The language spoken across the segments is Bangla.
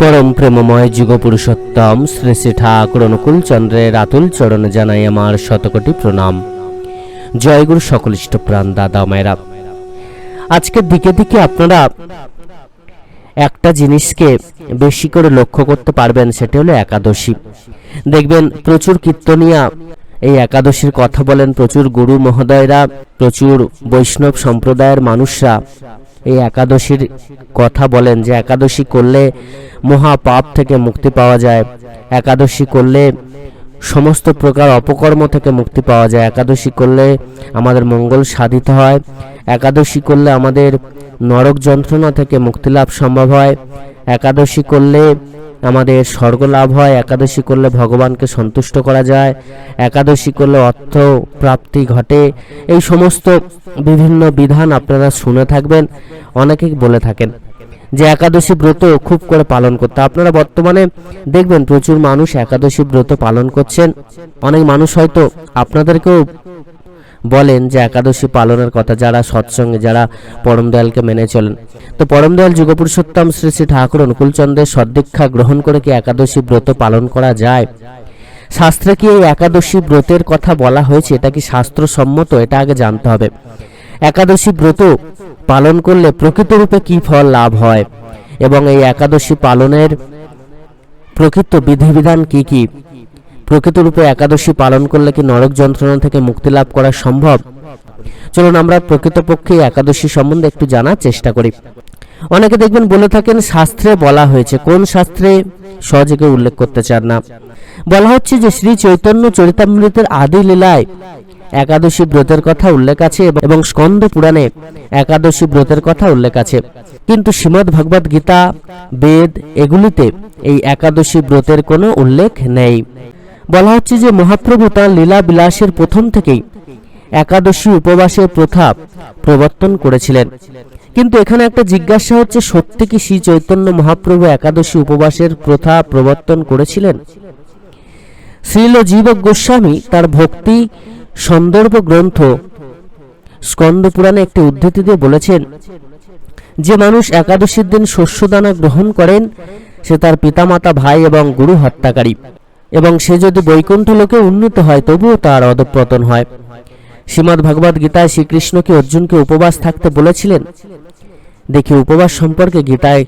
পরম প্রেমময় যুগ পুরুষোত্তম শ্রী শ্রী ঠাকুর অনুকূল চন্দ্রের আতুল চরণে জানাই আমার শতকোটি প্রণাম। জয়গুরু সকলিষ্ট প্রাণ, দাদা মায়েরা। আজকের দিকে দিকে আপনারা একটা জিনিসকে বেশি করে লক্ষ্য করতে পারবেন, সেটা হলো একাদশী। দেখবেন প্রচুর কীর্তনিয়া এই একাদশীর কথা বলেন, প্রচুর গুরু মহোদয়রা, প্রচুর বৈষ্ণব সম্প্রদায়ের মানুষরা। এই একাদশীর কথা বলেন যে একাদশী করলে মহা পাপ থেকে মুক্তি পাওয়া যায়। একাদশী করলে সমস্ত প্রকার অপকর্ম থেকে মুক্তি পাওয়া যায়। একাদশী করলে আমাদের মঙ্গল সাধিত হয়। একাদশী করলে আমাদের নরক যন্ত্রণা থেকে মুক্তি লাভ সম্ভব হয়। একাদশী করলে আমাদের স্বর্গ লাভ হয়। একাদশী করলে ভগবানকে সন্তুষ্ট করা যায়। একাদশী করলে অর্থ প্রাপ্তি ঘটে। এই সমস্ত বিভিন্ন বিধান আপনারা শুনে থাকবেন, অনেকেই বলে থাকেন যে একাদশী ব্রত খুব করে পালন করতে। আপনারা বর্তমানে দেখবেন প্রচুর মানুষ একাদশী ব্রত পালন করছেন। অনেক মানুষ হয়তো আপনাদেরকেও বলেন যে একাদশী পালনের কথা যারা সৎসঙ্গে, যারা পরম দয়ালকে মেনে চলেন। তো পরম দয়াল যুগপুরুষোত্তম শ্রী শ্রী ঠাকুর অনুকূলচন্দ্রের সদ্দীক্ষা গ্রহণ করে কি একাদশী ব্রত পালন করা যায়? শাস্ত্রে কি এই একাদশী ব্রতের কথা বলা হয়েছে? এটা কি শাস্ত্রসম্মত? এটা আগে জানতে হবে। একাদশী ব্রত পালন করলে প্রকৃতরূপে কি ফল লাভ হয়? এবং এই একাদশী পালনের প্রকৃত বিধিবিধান কি কি? প্রকৃতরূপে একাদশী পালন করলে কি নরক যন্ত্রণা থেকে মুক্তি লাভ করা সম্ভব? চলুন আমরা প্রকৃতপক্ষে একাদশী সম্বন্ধে একটু জানার চেষ্টা করি। অনেকে দেখবেন বলে থাকেন, শাস্ত্রে বলা হয়েছে, কোন শাস্ত্রে সহজে উল্লেখ করতে চান না। বলা হচ্ছে যে শ্রী চৈতন্য চরিতামৃতের আদি লীলায় একাদশী ব্রতের কথা উল্লেখ আছে এবং স্কন্দ পুরাণে একাদশী ব্রতের কথা উল্লেখ আছে। কিন্তু শ্রীমদ্ ভগবদ গীতা, বেদ, এগুলিতে এই একাদশী ব্রতের কোনো উল্লেখ নেই। বলা হচ্ছে যে মহাপ্রভু তাঁর লীলা বিলাসের প্রথম থেকেই একাদশী উপবাসের প্রথা প্রবর্তন করেছিলেন। কিন্তু এখানে একটা জিজ্ঞাসা হচ্ছে, সত্যি কি শ্রী চৈতন্য মহাপ্রভু একাদশী উপবাসের প্রথা প্রবর্তন করেছিলেন? শ্রীল জীব গোস্বামী তার ভক্তি সন্দর্ভ গ্রন্থ স্কন্দ পুরাণে একটি উদ্ধৃতি দিয়ে বলেছেন, যে মানুষ একাদশীর দিন শস্যদানা গ্রহণ করেন, সে তার পিতামাতা, ভাই এবং গুরু হত্যাকারী। এবং সে যদি বৈকুণ্ঠ লোকে উন্নীত হয়, তবুও তার অধপতন হয়। শ্রীমদ্ ভগবদ গীতায় শ্রীকৃষ্ণকে, অর্জুনকে উপবাস থাকতে বলেছিলেন। দেখি উপবাস সম্পর্কে গীতায়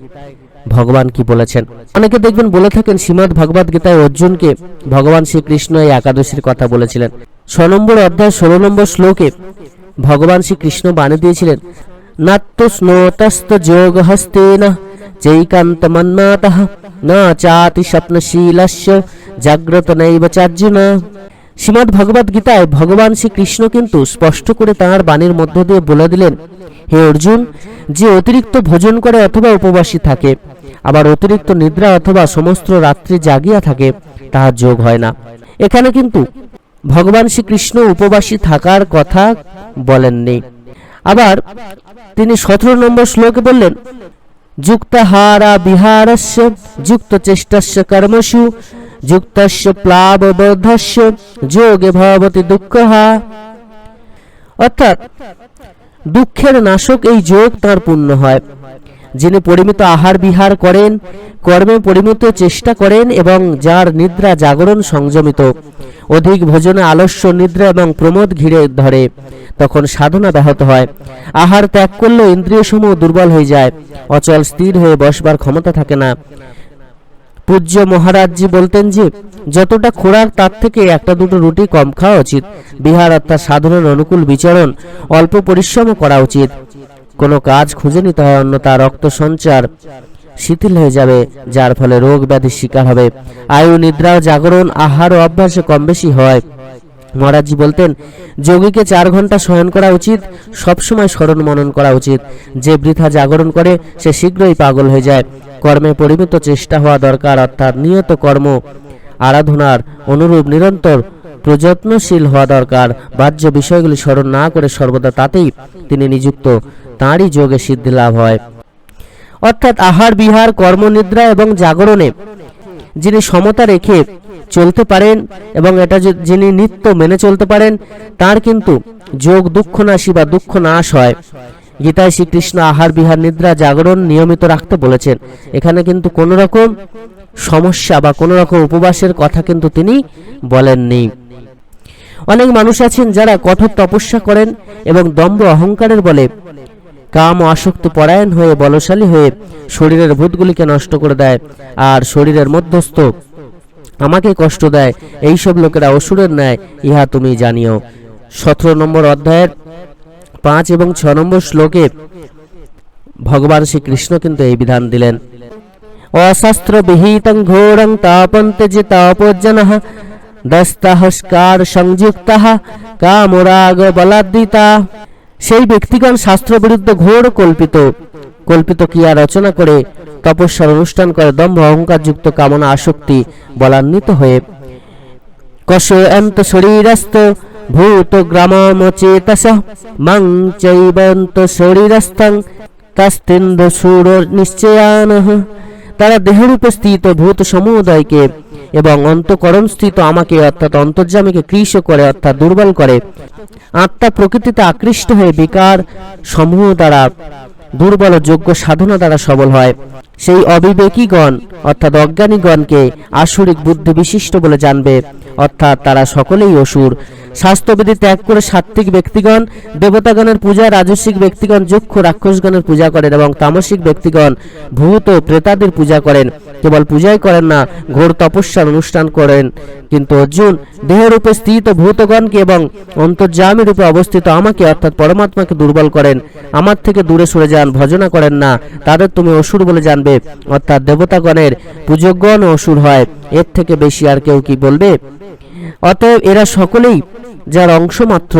ভগবান কি বলেছেন। অনেকে দেখবেন বলে থাকেন, শ্রীমদ্ ভগবদ গীতায় অর্জুনকে ভগবান শ্রীকৃষ্ণ এই একাদশীর কথা বলেছিলেন। ছ নম্বর অধ্যায়, ষোলো নম্বর শ্লোকে ভগবান শ্রীকৃষ্ণ বাণী দিয়েছিলেন নাত্য স্নোতস্ত যোগ হস্তেন মন্মাত না চাতি স্বপ্নশীলস্য জাগ্রত নৈব চার্জুন শ্রীমদ্ ভগবদ গীতায় ভগবান শ্রীকৃষ্ণ কিন্তু স্পষ্ট করে তাঁর বাণীর মধ্য দিয়ে বলে দিলেন, হে অর্জুন, যে অতিরিক্ত ভোজন করে অথবা উপবাসী থাকে, আবার অতিরিক্ত নিদ্রা অথবা সমস্ত রাত্রি জাগিয়া থাকে তাহার যোগ হয় না। এখানে কিন্তু ভগবান শ্রীকৃষ্ণ উপবাসী থাকার কথা বলেননি। আবার তিনি সতেরো নম্বর শ্লোকে বললেন যুক্তহারা বিহারস্য যুক্তচেষ্টস্য কর্মসু যুক্তস্য প্লাববদ্ধস্য যোগে ভবতি দুঃখহা অর্থাৎ দুঃখের নাশক এই যোগ তার পূর্ণ হয়। যিনি পরিমিত আহার বিহার করেন, কর্মে পরিমিত চেষ্টা করেন এবং যার নিদ্রা জাগরণ সংযমিত। অধিক ভোজনে আলস্য নিদ্রা এবং প্রমোদ ঘিরে ধরে। তখন সাধনা ব্যাহত হয়। আহার ত্যাগ করলেও ইন্দ্রিয় সমূহ দুর্বল হয়ে যায়। অচল স্থির হয়ে বসবার ক্ষমতা থাকে না। পূজ্য মহারাজজি বলতেন যে, যতটা খোরাক তার থেকে একটা দুটো রুটি কম খাওয়া উচিত। বিহার অর্থাৎ সাধনের অনুকূল বিচরণ অল্প পরিশ্রম করা উচিত। কোনো কাজ খুঁজে নিতে হয় অন্যতা রক্ত সঞ্চার শিথিল হয়ে যাবে, যার ফলে রোগ ব্যাধির শিকার হবে। আয়ু, নিদ্রা, জাগরণ, আহার ও অভ্যাসে কম বেশি হয়। মহারাজজি বলতেন, যোগীকে চার ঘণ্টা শয়ন করা উচিত, সবসময় স্মরণ মনন করা উচিত। যে বৃথা জাগরণ করে, সে শীঘ্রই পাগল হয়ে যায়। কর্মে পরিমিত চেষ্টা হওয়া দরকার, অর্থাৎ নিয়ত কর্ম। আরাধনার অনুরূপ নিরন্তর প্রযত্নশীল হওয়া দরকার। বাহ্য বিষয়গুলি স্মরণ না করে সর্বদা তাতেই তিনি নিযুক্ত। তাঁরই যোগে সিদ্ধি লাভ হয়। অর্থাৎ আহার, বিহার, কর্মনিদ্রা এবং জাগরণে যিনি সমতা রেখে চলতে পারেন এবং এটা যিনি নিত্য মেনে চলতে পারেন, তার কিন্তু যোগ দুঃখ নাশী বা দুঃখ নাশ হয়। গীতায় শ্রীকৃষ্ণ আহার, বিহার, নিদ্রা, জাগরণ নিয়মিত রাখতে বলেছেন। এখানে কিন্তু কোনো রকম সমস্যা বা কোনো রকম উপবাসের কথা কিন্তু তিনি বলেননি। অনেক মানুষ আছেন যারা কঠোর তপস্যা করেন এবং দম্ভ অহংকারের বলে কাম আসক্তি পরায়ণ হয়ে বলশালী হয়ে শরীরের ভূতগুলিকে নষ্ট করে দেয় আর শরীরের মধ্যস্থ আমাকে কষ্ট দেয়। এইসব লোকেরা অসুরের ন্যায়, ইহা তুমি জানিও। সতেরো নম্বর অধ্যায়ের পাঁচ এবং ছ নম্বর শ্লোকে ভগবান শ্রীকৃষ্ণ কিন্তু এই বিধান দিলেন। অশাস্ত্র বিহিতং ঘোরং তাপন্তে যে তাপজ্জন দস্তহস্কার সংযুক্ত কামরাগ বলাদ্দিতা সেই ব্যক্তিগণ শাস্ত্র বিরুদ্ধ ঘোর কল্পিত কল্পিত ক্রিয়া রচনা করে তপস্যার অনুষ্ঠান করে দম্ভ অহংকার যুক্ত কামনা আসক্তি বলান্বিত হয়ে কশয়ন্ত শরীরস্থ ভূত গ্রামচেতস মং চৈবন্ত শরীরস্থং তস্তিন্দ সুর নিশ্চয়ান তারা দেহরূপে স্থিত ভূত সমুদয়কে এবং অন্তকরণ স্থিত আমাকে, অর্থাৎ অন্তর্জামীকে কৃষ করে, অর্থাৎ দুর্বল করে। আত্মা প্রকৃতিতে আকৃষ্ট হয়ে বিকার সমূহ দ্বারা দুর্বল যোগ্য সাধনা দ্বারা সবল হয়। সেই অবিবেকীগণ, অর্থাৎ অজ্ঞানীগণকে আসরিক বুদ্ধি বিশিষ্ট বলে জানবে। অর্থাৎ তারা সকলেই অসুর। স্বাস্থ্যবিধি ত্যাগ করে সাত্ত্বিক ব্যক্তিগণ, দেবতাগণের পূজা, রাজস্বিক ব্যক্তিগণ, যক্ষ রাক্ষসগণের পূজা করেন এবং তামসিক ব্যক্তিগণ, ভূত ও প্রেতাদের পূজা করেন। কেবল পূজাই করেন না, ঘোর তপস্যার অনুষ্ঠান করেন। কিন্তু অর্জুন, দেহরূপে স্থিত ভূতগণকে এবং অন্তর্যামী রূপে অবস্থিত আমাকে, অর্থাৎ পরমাত্মাকে দুর্বল করেন। আমার থেকে দূরে সরে যান, ভজনা করেন না, তাদের তুমি অসুর বলে জানবে। অর্থাৎ দেবতাগণের পূজকগণ অসুর হয়। এর থেকে বেশি আর কেউ কি বলবে? অতএব এরা সকলেই যার অংশ মাত্র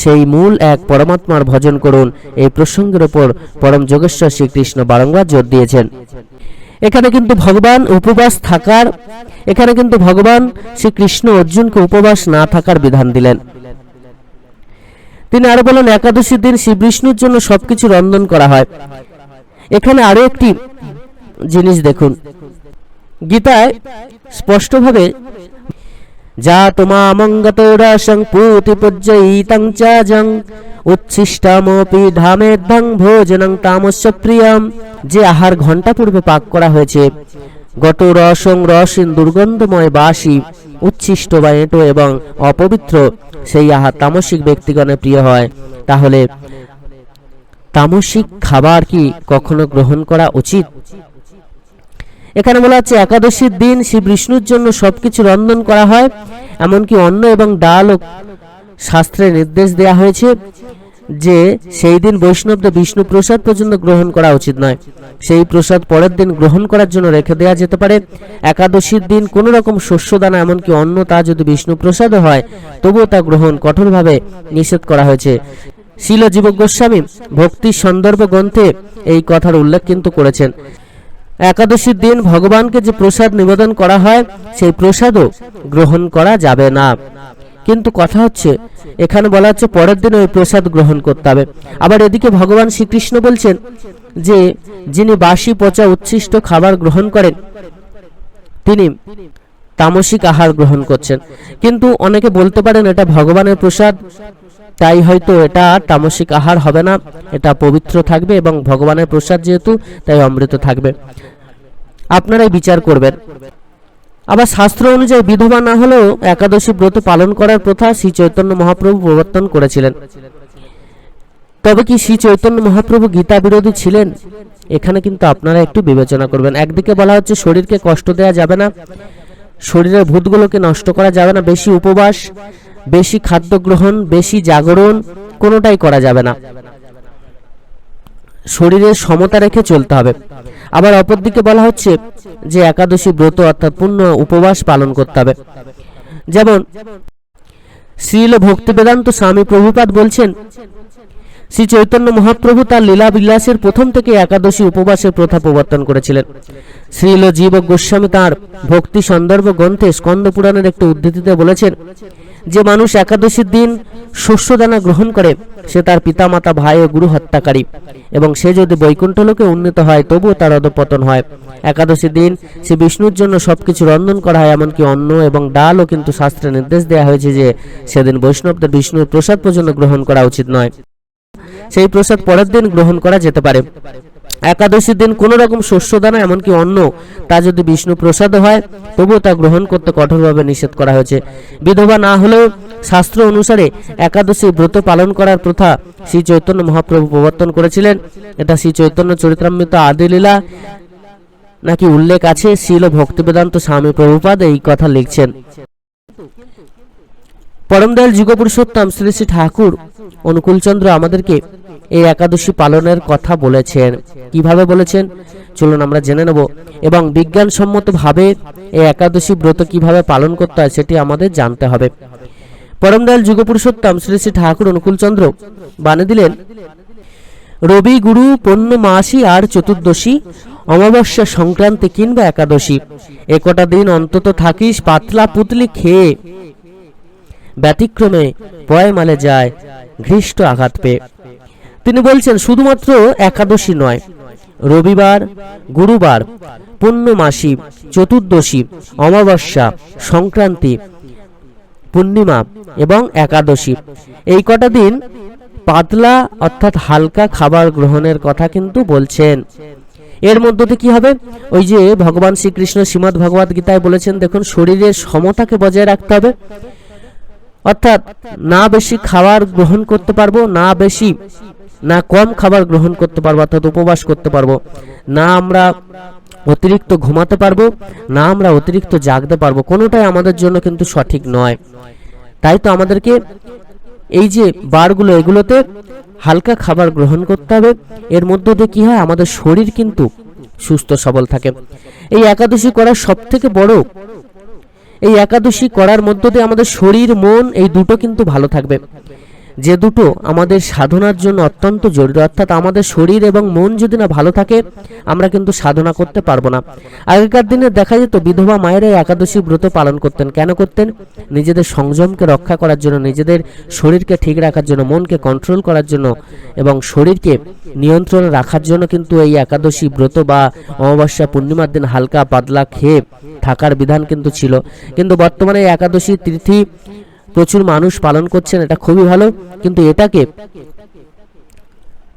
সেই মূল এক পরমাত্মার ভজন করুন। এই প্রসঙ্গের ওপর পরম যোগেশ্বর শ্রীকৃষ্ণ বারংবার জোর দিয়েছেন। এখানে কিন্তু ভগবান উপবাস থাকার, এখানে কিন্তু ভগবান শ্রীকৃষ্ণ অর্জুনকে উপবাস না থাকার বিধান দিলেন। তিনি আরও বলেন, একাদশীর দিন শ্রী বিষ্ণুর জন্য সবকিছু রন্ধন করা হয়। এখানে আরও একটি জিনিস দেখুন। গীতায় স্পষ্টভাবে, যা তোমা তোমামঙ্গত রসং পুতিপজ্জয়িতং চ জং উচ্ছিষ্টমপি ধামেদ্ধং ভোজনং তামস্য প্রিয়ম যে আহার ঘণ্টা পূর্বে পাক করা হয়েছে। গত রসং রসিন দুর্গন্ধময় বাসি, উচ্ছিষ্ট বা এঁটো এবং অপবিত্র, সেই আহার তামসিক ব্যক্তিগণের প্রিয় হয়। তাহলে তামসিক খাবার কি কখনো গ্রহণ করা উচিত? এখানে বলা হচ্ছে একাদশীর দিন শ্রী বিষ্ণুর জন্য সবকিছু রন্ধন করা হয়, এমনকি অন্ন এবং ডাল ও শাস্ত্রে নির্দেশ দেয়া হয়েছে যে সেই দিন বৈষ্ণবদের বিষ্ণু প্রসাদ পর্যন্ত গ্রহণ করা উচিত নয়। সেই প্রসাদ পরের দিন গ্রহণ করার জন্য রেখে দেওয়া যেতে পারে। একাদশীর দিন কোনো রকম শস্যদানা এমনকি অন্ন তা যদি বিষ্ণু প্রসাদও হয়, তবুও তা গ্রহণ কঠোরভাবে নিষেধ করা হয়েছে। শিল জীব গোস্বামী ভক্তি সন্দর্ভ গ্রন্থে এই কথার উল্লেখ কিন্তু করেছেন। একাদশীর দিন ভগবানকে যে প্রসাদ নিবেদন করা হয়, সেই প্রসাদও গ্রহণ করা যাবে না। কিন্তু কথা হচ্ছে, এখানে বলা হচ্ছে পরের দিন ওই প্রসাদ গ্রহণ করতে হবে। আবার এদিকে ভগবান শ্রীকৃষ্ণ বলছেন যে, যিনি বাসি পচা উচ্ছিষ্ট খাবার গ্রহণ করেন, তিনি তামসিক আহার গ্রহণ করছেন। কিন্তু অনেকে বলতে পারেন এটা ভগবানের প্রসাদ, তাই হয়তো এটা তামসিক আহার হবে না, এটা পবিত্র থাকবে এবং ভগবানের প্রসাদ যেহেতু, তাই অমৃত থাকবে। আপনারাই বিচার করবেন। আবার শাস্ত্র অনুযায়ী বিধবা না হলেও একাদশী ব্রত পালন করার প্রথা শ্রী চৈতন্য মহাপ্রভু প্রবর্তন করেছিলেন। তবে কি শ্রী চৈতন্য মহাপ্রভু গীতা বিরোধী ছিলেন? এখানে কিন্তু আপনারা একটু বিবেচনা করবেন। একদিকে বলা হচ্ছে শরীরকে কষ্ট দেওয়া যাবে না, শরীরের ভূতগুলোকে নষ্ট করা যাবে না, বেশি উপবাস, বেশি খাদ্য গ্রহণ, বেশি জাগরণ, কোনোটাই করা যাবে না। শরীরের সমতা রেখে চলতে হবে। আবার অপরদিকে বলা হচ্ছে যে একাদশী ব্রত অর্থাৎ পূর্ণ উপবাস পালন করতে হবে। যেমন শ্রীল ভক্তি বেদান্ত স্বামী প্রভুপাদ বলছেন, শ্রী চৈতন্য মহাপ্রভু তার লীলা বিলাসের প্রথম থেকে একাদশী উপবাসের প্রথা প্রবর্তন করেছিলেন। শ্রীল জীব গোস্বামী তাঁর ভক্তি সন্দর্ভ গ্রন্থে স্কন্দ পুরাণের একটি উদ্ধৃতিতে বলেছেন যে মানুষ একাদশীর দিন শস্যদানা গ্রহণ করে, সে তার পিতামাতা, ভাই ও গুরু হত্যাকারী। এবং সে যদি বৈকুণ্ঠ লোকে উন্নীত হয়, তবুও তার অধপতন হয়। একাদশীর দিন সে বিষ্ণুর জন্য সবকিছু রন্ধন করা হয়, এমনকি অন্ন এবং ডালও কিন্তু শাস্ত্রে নির্দেশ দেওয়া হয়েছে যে, সেদিন বৈষ্ণবদের বিষ্ণুর প্রসাদ পর্যন্ত গ্রহণ করা উচিত নয়। সেই প্রসাদ পরের দিন গ্রহণ করা যেতে পারে। একাদশীর দিন কোনো রকম শস্যদানা, এমনকি অন্য তা যদি বিষ্ণু প্রসাদ হয়, তবুও তা গ্রহণ করতে কঠোরভাবে নিষেধ করা হয়েছে। বিধবা না হলেও শাস্ত্র অনুসারে একাদশী ব্রত পালন করার প্রথা শ্রী চৈতন্য মহাপ্রভু প্রবর্তন করেছিলেন। এটা শ্রী চৈতন্য চরিত্রামৃত আদিলীলা নাকি উল্লেখ আছে? শিল ভক্তিবেদান্ত স্বামী প্রভুপাদ এই কথা লিখছেন। পরমদয়াল যুগপুরুষোত্তম শ্রী শ্রী ঠাকুর, অনুকূলচন্দ্র আমাদেরকে এই একাদশী পালনের কথা বলেছেন। কীভাবে বলেছেন? চলুন আমরা জেনে নেব। এবং বিজ্ঞানসম্মতভাবে এই একাদশী ব্রত কীভাবে পালন করতে হয় সেটি আমাদের জানতে হবে। পরমদয়াল যুগপুরুষোত্তম শ্রী শ্রী ঠাকুর অনুকূলচন্দ্র বানিয়ে দিলেন, রবি গুরু পূর্ণমাসী আর চতুর্দশী, অমাবস্যা সংক্রান্তি কিংবা একাদশী। একটা দিন অন্তত থাকিস পাতলা পুতলি খেয়ে। ব্যতিক্রমে পয়মালে যায়, ঘৃষ্ট আঘাত পেয়ে। তিনি বলছেন, শুধুমাত্র একাদশী নয়, রবিবার, গুরুবার, পূর্ণমাসী, চতুর্দশী, অমাবস্যা, সংক্রান্তি, পূর্ণিমা এবং একাদশী। এই কটা দিন পাতলা অর্থাৎ হালকা খাবার গ্রহণের কথা কিন্তু বলছেন। এর মধ্যে কি হবে? ওই যে ভগবান শ্রীকৃষ্ণ শ্রীমদ ভগবত গীতায় বলেছেন, দেখুন, শরীরের সমতাকে বজায় রাখতে হবে। অর্থাৎ না বেশি খাবার গ্রহণ করতে পারব, না বেশি না কম খাবার গ্রহণ করতে পারব, অর্থাৎ উপবাস করতে পারব, না আমরা অতিরিক্ত ঘুমাতে পারব, না আমরা অতিরিক্ত জাগতে পারব, কোনোটাই আমাদের জন্য কিন্তু সঠিক নয়। তাই তো আমাদেরকে এই যে বারগুলো, এগুলোতে হালকা খাবার গ্রহণ করতে হবে, এর মধ্য দিয়ে কি হয়? আমাদের শরীর কিন্তু সুস্থ, সবল থাকে। এই একাদশী করার সব থেকে বড়, এই একাদশী করার মধ্য দিয়ে আমাদের শরীর, মন, এই দুটো কিন্তু ভালো থাকবে। যে দুটো আমাদের সাধনার জন্য অত্যন্ত জরুরি, অর্থাৎ আমাদের শরীর এবং মন যদি না ভালো থাকে, আমরা কিন্তু সাধনা করতে পারব না। আগেকার দিনে দেখা যেত বিধবা মায়েরা একাদশী ব্রত পালন করতেন। কেন করতেন? নিজেদের সংযমকে রক্ষা করার জন্য, নিজেদের শরীরকে ঠিক রাখার জন্য, মনকে কন্ট্রোল করার জন্য এবং শরীরকে নিয়ন্ত্রণে রাখার জন্য কিন্তু এই একাদশী ব্রত বা অমাবস্যা পূর্ণিমার দিন হালকা পাতলা খেয়ে থাকার বিধান কিন্তু ছিল। কিন্তু বর্তমানে একাদশী তিথি প্রচুর মানুষ পালন করছেন, এটা খুবই ভালো। কিন্তু এটাকে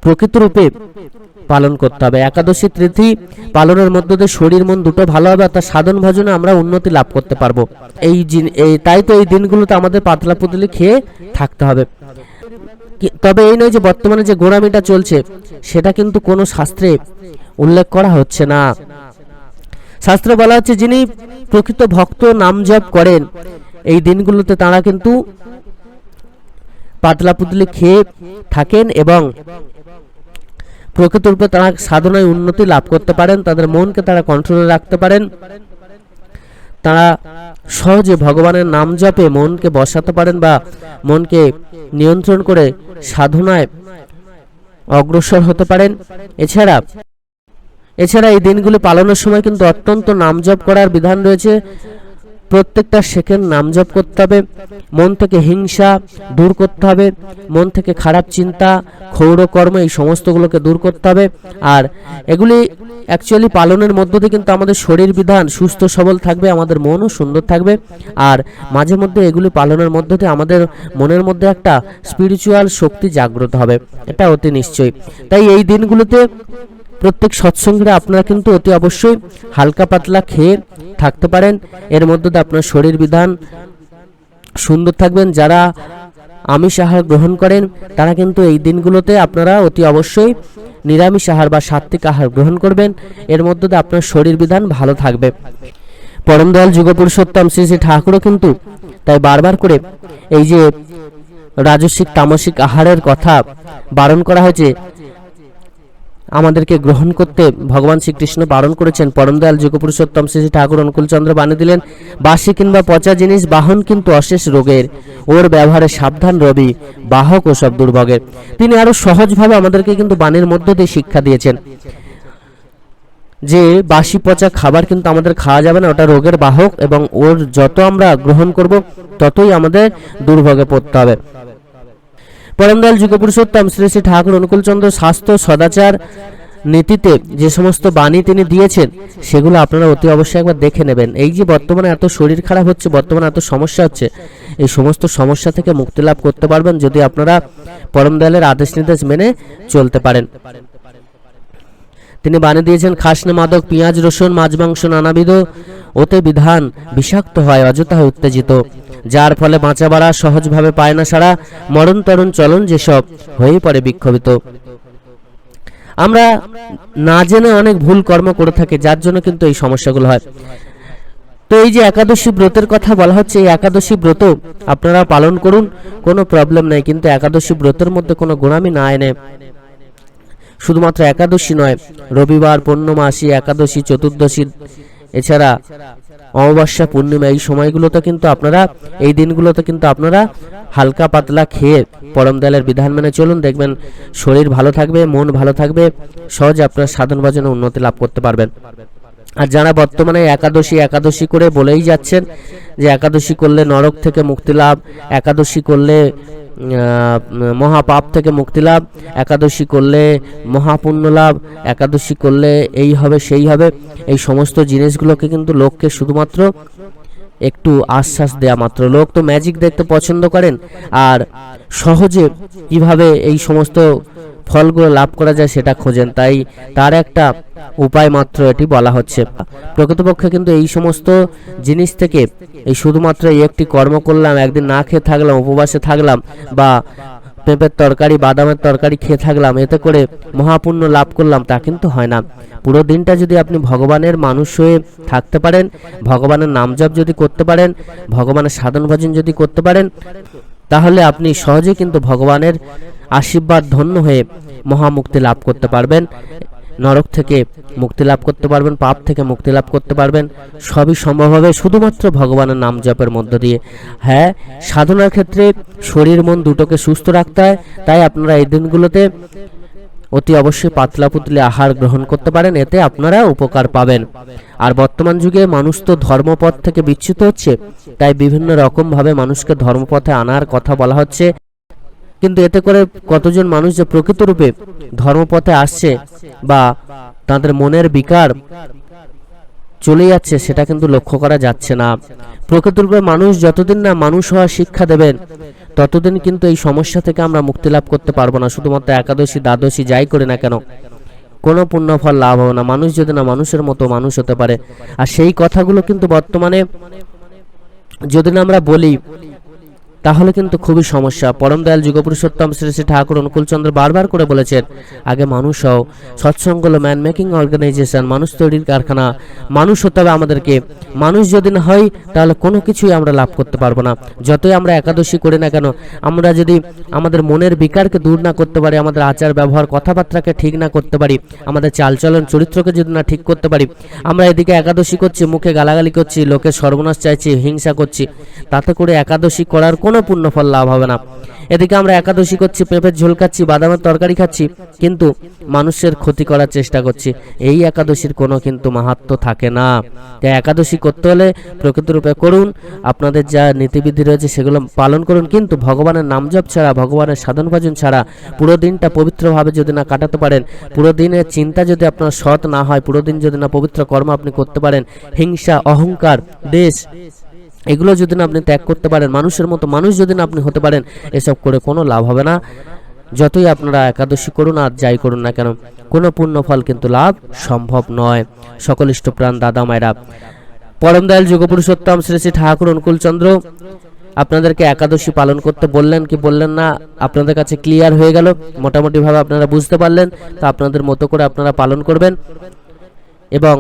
প্রকৃত রূপে পালন করতে হবে। একাদশী তিথি পালনের মধ্য দিয়ে শরীর, মন দুটো ভালো হবে, অর্থাৎ সাধন ভজনে আমরা উন্নতি লাভ করতে পারব। এই তাই তো এই দিনগুলোতে আমাদের পাতলা পুতলি খেয়ে থাকতে হবে। তবে এই নয় যে বর্তমানে যে গোড়ামিটা চলছে, সেটা কিন্তু কোনো শাস্ত্রে উল্লেখ করা হচ্ছে না। শাস্ত্র বলা হচ্ছে, যিনি প্রকৃত ভক্ত নাম জপ করেন এই দিনগুলোতে তারা কিন্তু পাতলা পুতলি খেয়ে থাকেন এবং প্রকৃতরূপে তারা সাধনায় উন্নতি লাভ করতে পারেন, তাদের মনকে তারা কন্ট্রোলে রাখতে পারেন। তারা সহজে ভগবানের নাম জপে মনকে বসাতে পারেন বা মনকে নিয়ন্ত্রণ করে সাধনায় অগ্রসর হতে পারেন। এছাড়া এছাড়া এই দিনগুলি পালনের সময় কিন্তু অত্যন্ত নাম জপ করার বিধান রয়েছে। প্রত্যেকটা সেকেন্ড নাম জপ করতে হবে, মন থেকে হিংসা দূর করতে হবে, মন থেকে খারাপ চিন্তা, ক্ষৌর কর্ম, এই সমস্তগুলোকে দূর করতে হবে। আর এগুলি অ্যাকচুয়ালি পালনের মধ্য দিয়ে কিন্তু আমাদের শরীর বিধান সুস্থ, সবল থাকবে, আমাদের মনও সুন্দর থাকবে। আর মাঝে মধ্যে এগুলি পালনের মধ্য দিয়ে আমাদের মনের মধ্যে একটা স্পিরিচুয়াল শক্তি জাগ্রত হবে, এটা অতি নিশ্চয়ই। তাই এই দিনগুলোতে প্রত্যেক সৎসঙ্গীরা আপনারা কিন্তু অতি অবশ্যই হালকা পাতলা খেয়ে থাকতে পারেন। এর মধ্যে দিয়ে আপনার শরীর বিধান সুন্দর থাকবেন। যারা আমিষ আহার গ্রহণ করেন, তারা কিন্তু এই দিনগুলোতে আপনারা অতি অবশ্যই নিরামিষ আহার বা সাত্বিক আহার গ্রহণ করবেন। এর মধ্যে দিয়ে আপনার শরীর বিধান ভালো থাকবে। পরম দয়াল যুগপুরুষোত্তম শ্রী শ্রী ঠাকুরও কিন্তু তাই বারবার করে এই যে রাজস্বিক, তামসিক আহারের কথা বারণ করা হয়েছে আমাদেরকে গ্রহণ করতে ভগবান শ্রীকৃষ্ণ বারণ করেছেন। পরম দয়াল যুগপুরুষোত্তম শ্রী ঠাকুর অনুকূলচন্দ্র বানিয়ে দিলেন, বাসি কিংবা পচা জিনিস, বাহন কিন্তু অশেষ রোগের। ওর ব্যবহারে সাবধান রবি, বাহক ও সব দুর্ভোগের। তিনি আরও সহজভাবে আমাদেরকে কিন্তু বাণীর মধ্য দিয়ে শিক্ষা দিয়েছেন যে, বাসি পচা খাবার কিন্তু আমাদের খাওয়া যাবে না, ওটা রোগের বাহক এবং ওর যত আমরা গ্রহণ করব, ততই আমাদের দুর্ভোগে পড়তে হবে। পরমদয়াল যুগপুরুষোত্তম শ্রী শ্রী ঠাকুর অনুকূলচন্দ্র স্বাস্থ্য সদাচার নীতিতে যে সমস্ত বাণী তিনি দিয়েছেন, সেগুলো আপনারা অতি অবশ্যই একবার দেখে নেবেন। এই যে বর্তমানে এত শরীর খারাপ হচ্ছে, বর্তমানে এত সমস্যা হচ্ছে, এই সমস্ত সমস্যা থেকে মুক্তি লাভ করতে পারবেন যদি আপনারা পরম দয়ালের আদেশ নির্দেশ মেনে চলতে পারেন। তিনি বানিয়ে দিয়েছেন, খাসনে মাদক, পেঁয়াজ, রসুন, মাছ, মাংস নানাবিধ ওতে বিধান বিষাক্ত হয়, অযথা উত্তেজিত। যার ফলে বাঁচা বাড়া সহজভাবে পায় না সারা, মরণ তরণ চলন যেসব হয়েই পড়ে বিক্ষোভিত। আমরা না জেনে অনেক ভুল কর্ম করে থাকি, যার জন্য কিন্তু এই সমস্যাগুলো হয়। তো এই যে একাদশী ব্রতের কথা বলা হচ্ছে, এই একাদশী ব্রত আপনারা পালন করুন, কোনো প্রবলেম নেই, কিন্তু একাদশী ব্রতের মধ্যে কোনো গোড়ামি না এনে শুধুমাত্র একাদশী নয়, রবিবার, পূর্ণমাসী, একাদশী, চতুর্দশী, এছাড়া অমাবস্যা, পূর্ণিমা এই সময়গুলোতে কিন্তু আপনারা, এই দিনগুলোতে কিন্তু আপনারা হালকা পাতলা খেয়ে পরম দয়ালের বিধান মেনে চলুন। দেখবেন শরীর ভালো থাকবে, মন ভালো থাকবে, সহজে আপনারা সাধন ভজনে উন্নতি লাভ করতে পারবেন। আর যারা বর্তমানে একাদশী একাদশী করে বলেই যাচ্ছেন যে একাদশী করলে নরক থেকে মুক্তি লাভ, একাদশী করলে মহাপাপ থেকে মুক্তি লাভ, একাদশী করলে মহাপুণ্য লাভ, একাদশী করলে এই হবে, সেই হবে। এই সমস্ত জিনিসগুলোকে কিন্তু লোককে শুধুমাত্র একটু আশ্বাস দেয়া মাত্র। লোক তো ম্যাজিক দেখতে পছন্দ করেন, আর সহজে কীভাবে এই সমস্ত ফলগুলো লাভ করা যায় সেটা খোঁজেন। তাই তার একটা উপায় মাত্র এটি বলা হচ্ছে। প্রকৃতপক্ষে কিন্তু এই সমস্ত জিনিস থেকে এই শুধুমাত্র এই একটি কর্ম করলাম, একদিন না খেয়ে থাকলাম, উপবাসে থাকলাম, বা পেঁপের তরকারি, বাদামের তরকারি খেয়ে থাকলাম, এতে করে মহাপুণ্য লাভ করলাম, তা কিন্তু হয় না। পুরো দিনটা যদি আপনি ভগবানের মানুষ হয়ে থাকতে পারেন, ভগবানের নাম জপ যদি করতে পারেন, ভগবানের সাধন ভজন যদি করতে পারেন, তাহলে আপনি সহজে কিন্তু ভগবানের আশীর্বাদ ধন্য হয়ে মহামুক্তি লাভ করতে পারবেন। নরক থেকে মুক্তি লাভ করতে পারবেন, পাপ থেকে মুক্তি লাভ করতে পারবেন। সবই সম্ভব হবে শুধুমাত্র ভগবানের নাম জপের মধ্য দিয়ে। হ্যাঁ সাধনার ক্ষেত্রে শরীর, মন দুটোকে সুস্থ রাখতে হয়। তাই আপনারা এই দিনগুলোতে অতি অবশ্যই পাতলা পুতলে আহার গ্রহণ করতে পারেন, এতে আপনারা উপকার পাবেন। আর বর্তমান যুগে মানুষ তো ধর্মপথ থেকে বিচ্যুত হচ্ছে, তাই বিভিন্ন রকম ভাবে মানুষকে ধর্মপথে আনার কথা বলা হচ্ছে। কিন্তু এতে করে কতজন মানুষ যে প্রকৃত রূপে ধর্মপথে আসছে বা তাদের মনের বিকার চলে যাচ্ছে, সেটা কিন্তু লক্ষ্য করা যাচ্ছে না। প্রকৃতরূপে মানুষ যতদিন না মানুষ হওয়ার শিক্ষা দেবেন, ততদিন কিন্তু এই সমস্যা থেকে আমরা মুক্তি লাভ করতে পারব না। শুধুমাত্র একাদশী, দ্বাদশী যাই করে না কেন, কোনো পুণ্যফল লাভ হবে না। মানুষ যদি না মানুষের মতো মানুষ হতে পারে। আর সেই কথাগুলো কিন্তু বর্তমানে যদি না আমরা বলি তাহলে কিন্তু খুবই সমস্যা। পরম দয়াল যুগপুরুষোত্তম শ্রী শ্রী ঠাকুর অনুকূলচন্দ্র বারবার করে বলেছেন, আগে মানুষ হও, সৎসঙ্গ হলো ম্যান মেকিং অর্গানাইজেশন মানুষ তৈরির কারখানা, মানুষ হতে হবে আমাদেরকে। মানুষ যদি না হয়, তাহলে কোনো কিছুই আমরা লাভ করতে পারব না। যতই আমরা একাদশী করি না কেন, আমরা যদি আমাদের মনের বিকারকে দূর না করতে পারি, আমাদের আচার ব্যবহার, কথাবার্তাকে ঠিক না করতে পারি, আমাদের চালচলন চরিত্রকে যদি না ঠিক করতে পারি, আমরা এদিকে একাদশী করছি, মুখে গালাগালি করছি লোকের সর্বনাশ চাইছি, হিংসা করছি। তাতে করে একাদশী করার কোনো পুণ্যফল লাভ হবে না। এদিকে আমরা একাদশী করছি, পেঁপের ঝোল খাচ্ছি, বাদামের তরকারি খাচ্ছি, কিন্তু মানুষের ক্ষতি করার চেষ্টা করছি। এই একাদশীর কোনো কিন্তু মাহাত্ম থাকে না। তাই একাদশী করতে হলে প্রকৃতরূপে করুন, আপনাদের যা নীতিবিধি রয়েছে সেগুলো পালন করুন, কিন্তু ভগবানের নাম জপ ছাড়া, ভগবানের সাধন ভজন ছাড়া পুরো দিনটা পবিত্রভাবে যদি না কাটাতে পারেন, পুরো দিনের চিন্তা যদি আপনার সৎ না হয়, পুরো দিন যদি না পবিত্র কর্ম আপনি করতে পারেন, হিংসা, অহংকার, দেশ এগুলো যদি আপনি ত্যাগ করতে পারেন, মানুষের মতো মানুষ যদি আপনি হতে পারেন, এসব করে কোনো লাভ হবে না। যতই আপনারা একাদশী করুন আর যাই করুন না কেন, কোনো পূর্ণ ফল কিন্তু লাভ সম্ভব নয়। সকল ইষ্টপ্রাণ দাদা মায়েরা। পরম দয়াল যুগপুরুষোত্তম শ্রী শ্রী ঠাকুর অনুকূলচন্দ্র, আপনাদেরকে একাদশী পালন করতে বললেন কি বললেন না, আপনাদের কাছে ক্লিয়ার হয়ে গেল। মোটামুটিভাবে আপনারা বুঝতে পারলেন, তো আপনাদের মতো করে আপনারা পালন করবেন। এবং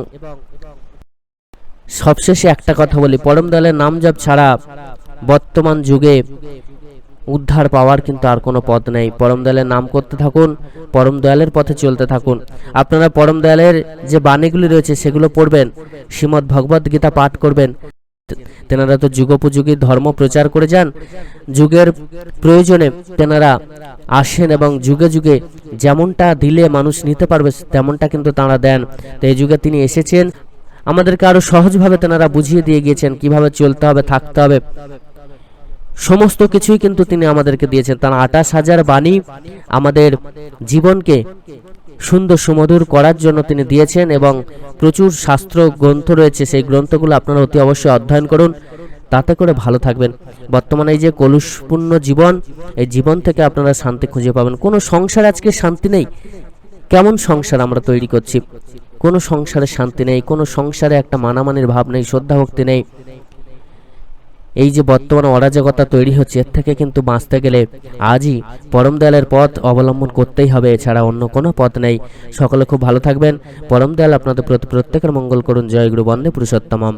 সবশেষে একটা কথা বলি, পরম দয়ালের নাম জপ ছাড়া বর্তমান যুগে উদ্ধার পাওয়ার কিন্তু আর কোনো পথ নেই। পরম দয়ালের নাম করতে থাকুন, পরম দয়ালের পথে চলতে থাকুন। আপনারা পরম দয়ালের যে বাণীগুলি রয়েছে সেগুলো পড়বেন, শ্রীমদ্ ভগবদ গীতা পাঠ করবেন। তেনারা তো যুগোপযোগী ধর্ম প্রচার করে যান, যুগের প্রয়োজনে তেনারা আসেন এবং যুগে যুগে যেমনটা দিলে মানুষ নিতে পারবে, তেমনটা কিন্তু তারা দেন। তো এই যুগে তিনি এসেছেন আমাদেরকে আরও সহজভাবে তেনারা বুঝিয়ে দিয়ে গিয়েছেন কীভাবে চলতে হবে, থাকতে হবে। সমস্ত কিছুই কিন্তু তিনি আমাদেরকে দিয়েছেন। তার আঠাশ হাজার বাণী আমাদের জীবনকে সুন্দর সুমধুর করার জন্য তিনি দিয়েছেন এবং প্রচুর শাস্ত্র গ্রন্থ রয়েছে। সেই গ্রন্থগুলো আপনারা অতি অবশ্যই অধ্যয়ন করুন। তাতে করে ভালো থাকবেন। বর্তমানে এই যে কলুষপূর্ণ জীবন, এই জীবন থেকে আপনারা শান্তি খুঁজে পাবেন। কোনো সংসার আজকে শান্তি নেই। কেমন সংসার আমরা তৈরি করছি? কোনো সংসারে শান্তি নেই, কোনো সংসারে একটা মানামানির ভাব নেই শ্রদ্ধা ভক্তি নেই। এই যে বর্তমানে অরাজকতা তৈরি হচ্ছে, এর থেকে কিন্তু বাঁচতে গেলে আজই পরম দয়ালের পথ অবলম্বন করতেই হবে, এছাড়া অন্য কোনো পথ নেই। সকলে খুব ভালো থাকবেন। পরম দয়াল আপনাদের প্রতি প্রত্যেকের মঙ্গল করুন। জয় গুরু বন্দে পুরুষোত্তমম।